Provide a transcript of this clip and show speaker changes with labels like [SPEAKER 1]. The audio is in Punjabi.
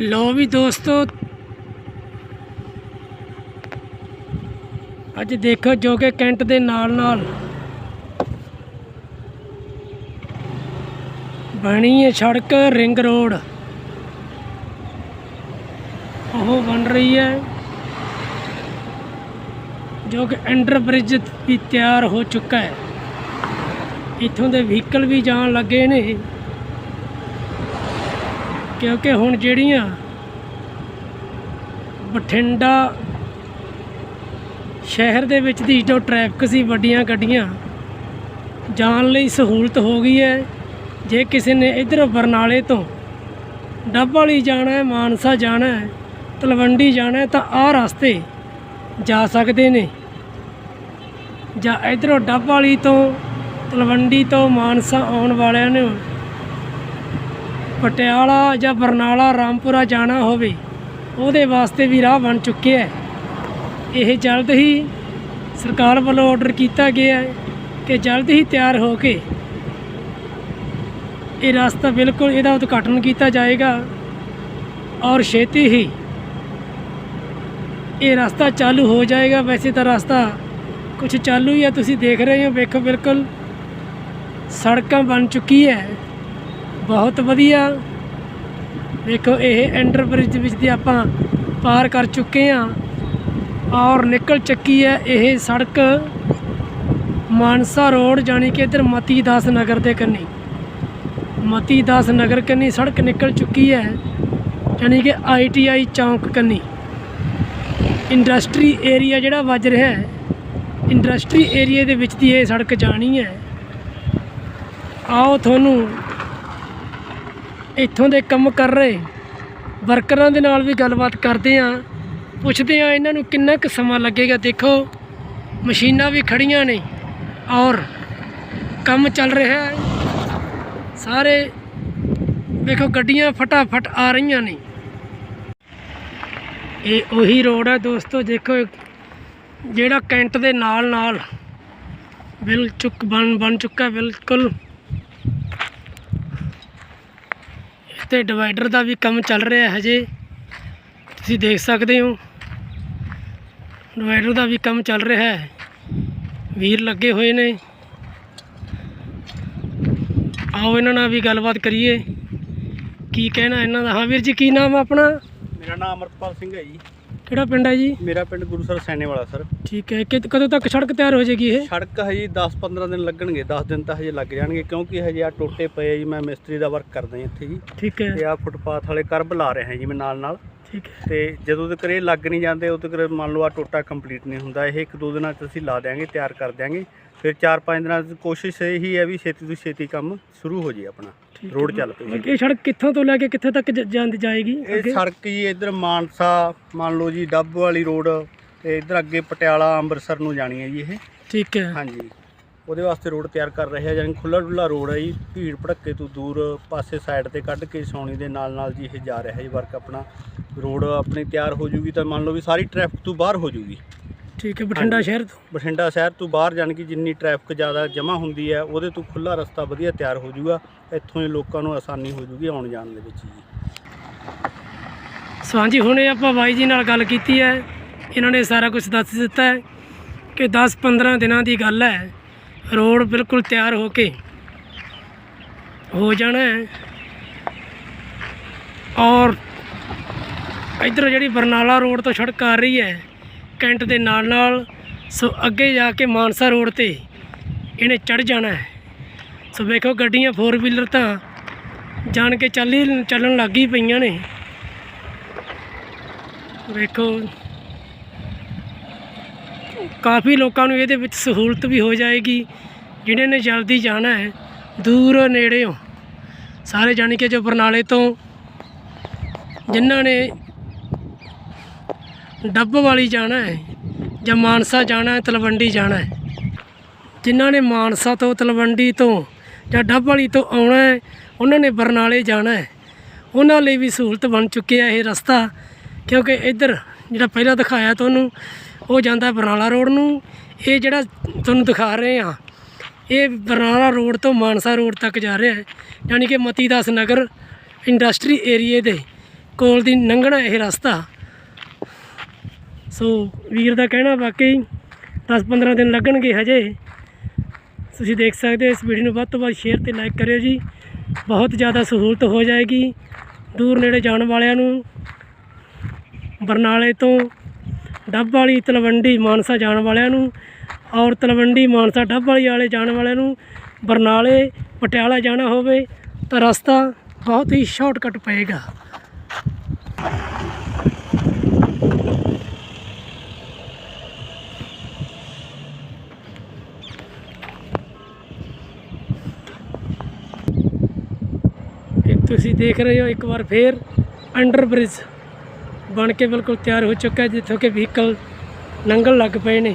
[SPEAKER 1] ਲੋ ਵੀ ਦੋਸਤੋ। ਅੱਜ ਦੇਖੋ ਜੋ ਕਿ ਕੈਂਟ ਦੇ ਨਾਲ ਨਾਲ ਬਣੀ ਹੈ ਸੜਕ, ਰਿੰਗ ਰੋਡ। ਉਹ ਬਣ ਰਹੀ ਹੈ ਜੋ ਕਿ ਅੰਡਰ ਬ੍ਰਿਜ ਵੀ ਤਿਆਰ ਹੋ ਚੁੱਕਾ ਹੈ। ਇੱਥੋਂ ਦੇ ਵਹੀਕਲ ਵੀ ਜਾਣ ਲੱਗੇ ਨੇ। ਕਿਉਂਕਿ ਹੁਣ ਜਿਹੜੀਆਂ ਬਠਿੰਡਾ ਸ਼ਹਿਰ ਦੇ ਵਿੱਚ ਦੀ ਜੋ ਟ੍ਰੈਫਿਕ ਸੀ, ਵੱਡੀਆਂ ਗੱਡੀਆਂ, ਜਾਣ ਲਈ ਸਹੂਲਤ ਹੋ ਗਈ ਹੈ। ਜੇ ਕਿਸੇ ਨੇ ਇਧਰ ਬਰਨਾਲੇ ਤੋਂ ਡੱਬ ਵਾਲੀ ਜਾਣਾ ਹੈ, ਮਾਨਸਾ ਜਾਣਾ ਹੈ, ਤਲਵੰਡੀ ਜਾਣਾ ਹੈ, ਤਾਂ ਆਹ ਰਸਤੇ ਜਾ ਸਕਦੇ ਨੇ। ਜਾਂ ਇਧਰੋਂ ਡੱਬ ਵਾਲੀ ਤੋਂ ਤਲਵੰਡੀ ਤੋਂ ਮਾਨਸਾ ਆਉਣ ਵਾਲਿਆਂ ਨੂੰ ਪਟਿਆਲਾ ਜਾਂ ਬਰਨਾਲਾ, ਰਾਮਪੁਰਾ ਜਾਣਾ ਹੋਵੇ, ਉਹਦੇ ਵਾਸਤੇ ਵੀ ਰਾਹ ਬਣ ਚੁੱਕਿਆ ਹੈ ਇਹ ਜਲਦ ਹੀ ਸਰਕਾਰ ਵੱਲੋਂ ਆਰਡਰ ਕੀਤਾ ਗਿਆ ਹੈ ਕਿ ਜਲਦ ਹੀ ਤਿਆਰ ਹੋ ਕੇ ਇਹ ਰਸਤਾ ਬਿਲਕੁਲ ਇਹਦਾ ਉਦਘਾਟਨ ਕੀਤਾ ਜਾਏਗਾ ਔਰ ਛੇਤੀ ਹੀ ਇਹ ਰਸਤਾ ਚਾਲੂ ਹੋ ਜਾਏਗਾ। ਵੈਸੇ ਤਾਂ ਰਸਤਾ ਕੁਝ ਚਾਲੂ ਹੀ ਹੈ ਤੁਸੀਂ ਦੇਖ ਰਹੇ ਹੋ, ਵੇਖੋ ਬਿਲਕੁਲ ਸੜਕਾਂ ਬਣ ਚੁੱਕੀ ਹੈ ਬਹੁਤ ਵਧੀਆ। ਦੇਖੋ, ਇਹ ਐਂਡਰ ਬ੍ਰਿਜ ਵਿੱਚ ਦੀ ਆਪਾਂ ਪਾਰ ਕਰ ਚੁੱਕੇ ਹਾਂ। ਔਰ ਨਿਕਲ ਚੱਕੀ ਹੈ ਇਹ ਸੜਕ ਮਾਨਸਾ ਰੋਡ, ਜਾਣੀ ਕਿ ਇਧਰ ਮਤੀ ਦਾਸ ਨਗਰ ਦੇ ਕੰਨੀ। ਮਤੀ ਦਾਸ ਨਗਰ ਕੰਨੀ ਸੜਕ ਨਿਕਲ ਚੁੱਕੀ ਹੈ, ਜਾਣੀ ਕਿ ਆਈਟੀਆਈ ਚੌਂਕ ਕੰਨੀ। ਇੰਡਸਟਰੀ ਏਰੀਆ ਜਿਹੜਾ ਵੱਜ ਰਿਹਾ ਹੈ, ਇੰਡਸਟਰੀ ਏਰੀਆ ਦੇ ਵਿੱਚ ਦੀ ਇਹ ਸੜਕ ਜਾਣੀ ਹੈ। ਆਓ ਤੁਹਾਨੂੰ ਇੱਥੋਂ ਦੇ ਕੰਮ ਕਰ ਰਹੇ। ਵਰਕਰਾਂ ਦੇ ਨਾਲ ਵੀ ਗੱਲਬਾਤ ਕਰਦੇ ਆਂ ਪੁੱਛਦੇ ਆਂ ਇਹਨਾਂ ਨੂੰ ਕਿੰਨਾ ਕੁ ਸਮਾਂ ਲੱਗੇਗਾ। ਦੇਖੋ, ਮਸ਼ੀਨਾਂ ਵੀ ਖੜੀਆਂ ਨੇ ਔਰ ਕੰਮ ਚੱਲ ਰਿਹਾ ਹੈ। ਸਾਰੇ ਵੇਖੋ, ਗੱਡੀਆਂ ਫਟਾਫਟ ਆ ਰਹੀਆਂ ਨੇ। ਇਹ ਉਹੀ ਰੋਡ ਹੈ ਦੋਸਤੋ, ਦੇਖੋ, ਜਿਹੜਾ ਕੈਂਟ ਦੇ ਨਾਲ ਨਾਲ ਬਿਲ ਚੁੱਕ ਬਣ ਬਣ ਚੁੱਕਾ ਬਿਲਕੁਲ। ਤੇ ਡਿਵਾਈਡਰ ਦਾ ਵੀ ਕੰਮ ਚੱਲ ਰਿਹਾ ਹੈ ਹਜੇ। ਤੁਸੀਂ ਦੇਖ ਸਕਦੇ ਹੋ। ਡਿਵਾਈਡਰ ਦਾ ਵੀ ਕੰਮ ਚੱਲ ਰਿਹਾ ਹੈ। ਵੀਰ ਲੱਗੇ ਹੋਏ ਨੇ। ਆਓ ਇਹਨਾਂ ਨਾਲ ਵੀ ਗੱਲਬਾਤ ਕਰੀਏ। ਕੀ ਕਹਿਣਾ ਇਹਨਾਂ ਦਾ? ਹਾਂ ਵੀਰ ਜੀ, ਕੀ ਨਾਮ ਆ ਆਪਣਾ?
[SPEAKER 2] ਮੇਰਾ ਨਾਮ ਅਮਰਪਾਲ ਸਿੰਘ ਹੈ ਜੀ।
[SPEAKER 1] ਕਿਹੜਾ ਪਿੰਡ ਹੈ ਜੀ?
[SPEAKER 2] ਮੇਰਾ ਪਿੰਡ ਗੁਰੂਸਰ ਸੈਨੇ ਵਾਲਾ ਸਰ।
[SPEAKER 1] ਠੀਕ ਹੈ ਕਿ ਕਦੋਂ ਤੱਕ ਸੜਕ ਤਿਆਰ ਹੋ ਜਾਏਗੀ ਇਹ?
[SPEAKER 2] ਸੜਕ ਹਜੇ 10-15 ਦਿਨ ਲੱਗਣਗੇ 10 ਦਿਨ ਤਾਂ ਹਜੇ ਲੱਗ ਜਾਣਗੇ ਕਿਉਂਕਿ ਹਜੇ ਆ ਟੋਟੇ ਪਏ ਜੀ ਮੈਂ ਮਿਸਤਰੀ ਦਾ ਵਰਕ ਕਰਦਾ ਇੱਥੇ ਜੀ।
[SPEAKER 1] ਠੀਕ ਹੈ।
[SPEAKER 2] ਤੇ ਆ ਫੁੱਟਪਾਥ ਵਾਲੇ ਕਰਬ ਲਾ ਰਿਹਾ ਜੀ ਮੈਂ ਨਾਲ ਨਾਲ
[SPEAKER 1] ਠੀਕ ਹੈ।
[SPEAKER 2] ਤੇ ਜਦੋਂ ਤੱਕ ਇਹ ਲੱਗ ਨਹੀਂ ਜਾਂਦੇ ਉਦੋਂ ਤੱਕ ਮੰਨ ਲਓ ਆ ਟੋਟਾ ਕੰਪਲੀਟ ਨਹੀਂ ਹੁੰਦਾ। ਇਹ ਇੱਕ ਦੋ ਦਿਨਾਂ 'ਚ ਅਸੀਂ ਲਾ ਦਿਆਂਗੇ ਤਿਆਰ ਕਰ ਦਿਆਂਗੇ। ਫਿਰ 4-5 ਦਿਨਾਂ 'ਚ ਕੋਸ਼ਿਸ਼ ਇਹੀ ਹੈ ਵੀ ਛੇਤੀ ਤੋਂ ਛੇਤੀ ਕੰਮ ਸ਼ੁਰੂ ਹੋ ਜੇ ਆਪਣਾ। ਰੋਡ। ਚੱਲ ਪਏ
[SPEAKER 1] ਇਹ ਸੜਕ ਕਿੱਥੋਂ ਤੋਂ ਲੈ ਕੇ ਕਿੱਥੇ ਤੱਕ ਜਾਂਦੀ ਜਾਏਗੀ
[SPEAKER 2] ਇਹ? ਸੜਕ ਜੀ ਇੱਧਰ ਮਾਨਸਾ ਮੰਨ ਲਓ ਜੀ ਡੱਬ ਵਾਲੀ ਰੋਡ ਤੇ ਇੱਧਰ ਅੱਗੇ ਪਟਿਆਲਾ ਅੰਮ੍ਰਿਤਸਰ ਨੂੰ ਜਾਣੀ ਹੈ ਜੀ ਇਹ।
[SPEAKER 1] ਠੀਕ ਹੈ।
[SPEAKER 2] ਹਾਂਜੀ। ਉਹਦੇ ਵਾਸਤੇ ਰੋਡ ਤਿਆਰ ਕਰ ਰਹੇ ਆ ਯਾਨੀ ਖੁੱਲਾ ਡੁੱਲਾ ਰੋਡ ਹੈ ਜੀ ਭੀੜ ਭੜੱਕੇ ਤੋਂ ਦੂਰ ਪਾਸੇ ਸਾਈਡ ਤੇ ਕੱਢ ਕੇ ਸੌਣੀ ਦੇ ਨਾਲ ਨਾਲ ਜੀ ਇਹ ਜਾ ਰਿਹਾ ਜੀ ਵਰਕ ਆਪਣਾ। ਰੋਡ ਆਪਣੀ ਤਿਆਰ ਹੋ ਜੂਗੀ ਤਾਂ ਮੰਨ ਲਓ ਵੀ ਸਾਰੀ ਟ੍ਰੈਫਿਕ ਤੋਂ ਬਾਹਰ ਹੋ ਜੂਗੀ।
[SPEAKER 1] ਠੀਕ ਹੈ ਬਠਿੰਡਾ। ਸ਼ਹਿਰ ਤੋਂ?
[SPEAKER 2] ਬਠਿੰਡਾ ਸ਼ਹਿਰ ਤੋਂ ਬਾਹਰ ਜਾਣੀ ਕਿ ਜਿੰਨੀ ਟ੍ਰੈਫਿਕ ਜ਼ਿਆਦਾ ਜਮ੍ਹਾਂ ਹੁੰਦੀ ਹੈ ਉਹਦੇ ਤੋਂ ਖੁੱਲਾ ਰਸਤਾ ਵਧੀਆ ਤਿਆਰ ਹੋ ਜੂਗਾ। ਇੱਥੋਂ ਹੀ ਲੋਕਾਂ ਨੂੰ ਆਸਾਨੀ ਹੋ ਜੂਗੀ ਆਉਣ ਜਾਣ ਦੇ ਵਿੱਚ ਜੀ।
[SPEAKER 1] ਸੋ ਹਾਂਜੀ ਹੁਣੇ ਆਪਾਂ ਬਾਈ ਜੀ ਨਾਲ ਗੱਲ ਕੀਤੀ ਹੈ। ਇਹਨਾਂ ਨੇ ਸਾਰਾ ਕੁਝ ਦੱਸ ਦਿੱਤਾ ਹੈ ਕਿ 10-15 ਦਿਨਾਂ ਦੀ ਗੱਲ ਹੈ। ਰੋਡ ਬਿਲਕੁਲ ਤਿਆਰ ਹੋ ਕੇ ਹੋ ਜਾਣਾ ਹੈ। ਔਰ ਇੱਧਰ ਜਿਹੜੀ ਬਰਨਾਲਾ ਰੋਡ ਤੋਂ ਸੜਕ ਆ ਰਹੀ ਹੈ, ਕੈਂਟ ਦੇ ਨਾਲ ਨਾਲ, ਸੋ ਅੱਗੇ ਜਾ ਕੇ ਮਾਨਸਾ ਰੋਡ ਤੇ ਇਹਨੇ ਚੜ ਜਾਣਾ ਹੈ। ਸੋ ਵੇਖੋ ਗੱਡੀਆਂ 4 ਵੀਲਰ ਤਾਂ ਜਾਣ ਕੇ ਚੱਲ ਹੀ ਚੱਲਣ ਲੱਗ ਹੀ ਪਈਆਂ ਨੇ। ਵੇਖੋ ਕਾਫੀ ਲੋਕਾਂ ਨੂੰ ਇਹਦੇ ਵਿੱਚ ਸਹੂਲਤ ਵੀ ਹੋ ਜਾਏਗੀ ਜਿਹੜੇ ਨੇ ਜਲਦੀ ਜਾਣਾ ਹੈ, ਦੂਰ ਨੇੜਿਓਂ ਸਾਰੇ ਜਾਣੀ ਕਿ ਜੋ ਬਰਨਾਲੇ ਤੋਂ ਜਿਨ੍ਹਾਂ ਨੇ ਡੱਬ ਵਾਲੀ ਜਾਣਾ ਹੈ ਜਾਂ ਮਾਨਸਾ ਜਾਣਾ ਹੈ, ਤਲਵੰਡੀ ਜਾਣਾ ਹੈ, ਜਿਨ੍ਹਾਂ ਨੇ ਮਾਨਸਾ ਤੋਂ, ਤਲਵੰਡੀ ਤੋਂ ਜਾਂ ਡੱਬ ਵਾਲੀ ਤੋਂ ਆਉਣਾ ਹੈ, ਉਹਨਾਂ ਨੇ ਬਰਨਾਲੇ ਜਾਣਾ ਹੈ। ਉਹਨਾਂ ਲਈ ਵੀ ਸਹੂਲਤ ਬਣ ਚੁੱਕਿਆ ਇਹ ਰਸਤਾ, ਕਿਉਂਕਿ ਇੱਧਰ ਜਿਹੜਾ ਪਹਿਲਾਂ ਦਿਖਾਇਆ ਤੁਹਾਨੂੰ ਉਹ ਜਾਂਦਾ ਬਰਨਾਲਾ ਰੋਡ ਨੂੰ। ਇਹ ਜਿਹੜਾ ਤੁਹਾਨੂੰ ਦਿਖਾ ਰਹੇ ਆ ਇਹ ਬਰਨਾਲਾ ਰੋਡ ਤੋਂ ਮਾਨਸਾ ਰੋਡ ਤੱਕ ਜਾ ਰਿਹਾ ਹੈ। ਯਾਨੀ ਕਿ ਮਤੀ ਦਾਸ ਨਗਰ ਇੰਡਸਟਰੀ ਏਰੀਏ ਦੇ ਕੋਲ ਦੀ ਲੰਘਣਾ ਇਹ ਰਸਤਾ। ਸੋ ਵੀਰ ਦਾ ਕਹਿਣਾ ਵਾਕਈ 10-15 ਦਿਨ ਲੱਗਣਗੇ ਹਜੇ। ਤੁਸੀਂ ਦੇਖ ਸਕਦੇ ਹੋ ਇਸ ਵੀਡੀਓ ਨੂੰ ਵੱਧ ਤੋਂ ਵੱਧ ਸ਼ੇਅਰ ਤੇ ਲਾਈਕ ਕਰਿਓ ਜੀ। ਬਹੁਤ ਜ਼ਿਆਦਾ ਸਹੂਲਤ ਹੋ ਜਾਏਗੀ। ਦੂਰ ਨੇੜੇ ਜਾਣ ਵਾਲਿਆਂ ਨੂੰ ਬਰਨਾਲੇ ਤੋਂ ਡੱਬ ਵਾਲੀ ਤਲਵੰਡੀ ਮਾਨਸਾ ਜਾਣ ਵਾਲਿਆਂ ਨੂੰ ਔਰ ਤਲਵੰਡੀ ਮਾਨਸਾ ਡੱਬ ਵਾਲੀ ਵਾਲੇ ਜਾਣ ਵਾਲਿਆਂ ਨੂੰ ਬਰਨਾਲੇ, ਪਟਿਆਲਾ ਜਾਣਾ ਹੋਵੇ ਤਾਂ ਰਸਤਾ ਬਹੁਤ ਹੀ ਸ਼ਾਰਟਕਟ ਪਏਗਾ। ਤੁਸੀਂ ਦੇਖ ਰਹੇ ਹੋ ਇੱਕ ਵਾਰ ਫੇਰ ਅੰਡਰ ਬ੍ਰਿਜ ਬਣ ਕੇ ਬਿਲਕੁਲ ਤਿਆਰ ਹੋ ਚੁੱਕਾ ਜਿੱਥੋਂ ਕਿ ਵਹੀਕਲ ਲੰਘਣ ਲੱਗ ਪਏ ਨੇ।